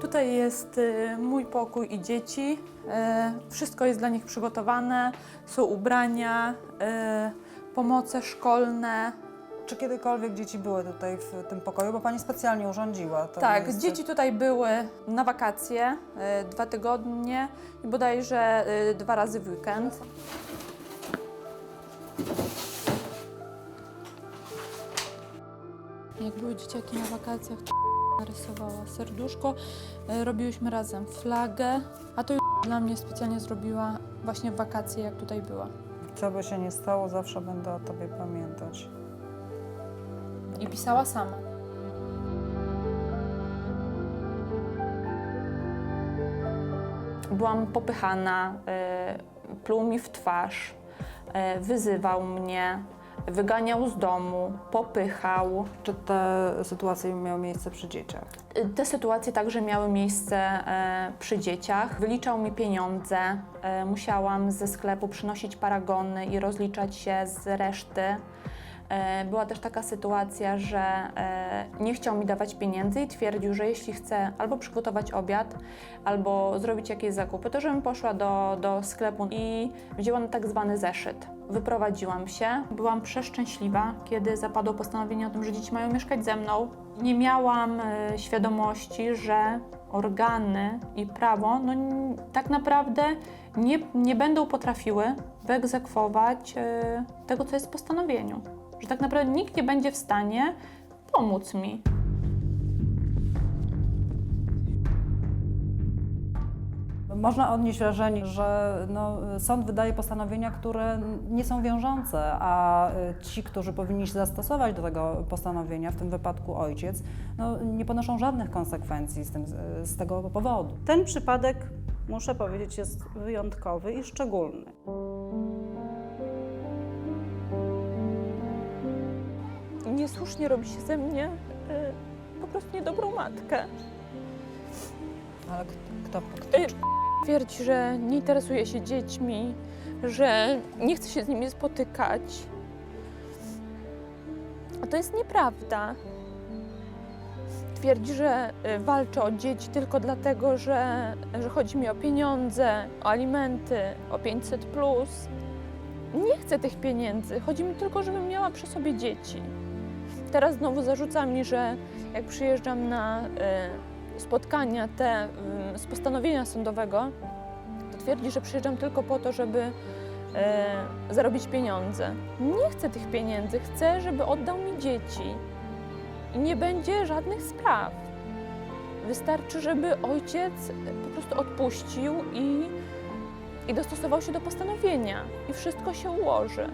Tutaj jest y, mój pokój i dzieci. Y, Wszystko jest dla nich przygotowane. Są ubrania, y, pomoce szkolne. Czy kiedykolwiek dzieci były tutaj w tym pokoju? Bo pani specjalnie urządziła to Tak, miejsce. dzieci tutaj były na wakacje dwa tygodnie i bodajże dwa razy w weekend. Jak były dzieciaki na wakacjach, to narysowała serduszko. Y, Robiłyśmy razem flagę, a to już dla mnie specjalnie zrobiła właśnie w wakacje, jak tutaj była. Co by się nie stało, zawsze będę o tobie pamiętać. I pisała sama. Byłam popychana, y, pluł mi w twarz, y, wyzywał mnie, wyganiał z domu, popychał. Czy te sytuacje miały miejsce przy dzieciach? Y, Te sytuacje także miały miejsce e, przy dzieciach. Wyliczał mi pieniądze, e, musiałam ze sklepu przynosić paragony i rozliczać się z reszty. E, Była też taka sytuacja, że e, nie chciał mi dawać pieniędzy i twierdził, że jeśli chcę albo przygotować obiad, albo zrobić jakieś zakupy, to żebym poszła do, do sklepu i wzięła na tak zwany zeszyt. Wyprowadziłam się. Byłam przeszczęśliwa, kiedy zapadło postanowienie o tym, że dzieci mają mieszkać ze mną. Nie miałam e, świadomości, że organy i prawo no, tak naprawdę nie, nie będą potrafiły wyegzekwować tego, co jest w postanowieniu. Że tak naprawdę nikt nie będzie w stanie pomóc mi. Można odnieść wrażenie, że no, sąd wydaje postanowienia, które nie są wiążące, a y, ci, którzy powinni się zastosować do tego postanowienia, w tym wypadku ojciec, no, nie ponoszą żadnych konsekwencji z, tym, z tego powodu. Ten przypadek, muszę powiedzieć, jest wyjątkowy i szczególny. Niesłusznie robi się ze mnie po prostu niedobrą matkę. Ale k- kto, kto Y, Twierdzi, że nie interesuje się dziećmi, że nie chce się z nimi spotykać. A to jest nieprawda. Twierdzi, że y, walczy o dzieci tylko dlatego, że, że chodzi mi o pieniądze, o alimenty, o 500. Nie chcę tych pieniędzy. Chodzi mi tylko, żebym miała przy sobie dzieci. Teraz znowu zarzuca mi, że jak przyjeżdżam na y, spotkania te y, z postanowienia sądowego, to twierdzi, że przyjeżdżam tylko po to, żeby y, zarobić pieniądze. Nie chcę tych pieniędzy, chcę, żeby oddał mi dzieci. I nie będzie żadnych spraw. Wystarczy, żeby ojciec po prostu odpuścił i, i dostosował się do postanowienia. I wszystko się ułoży.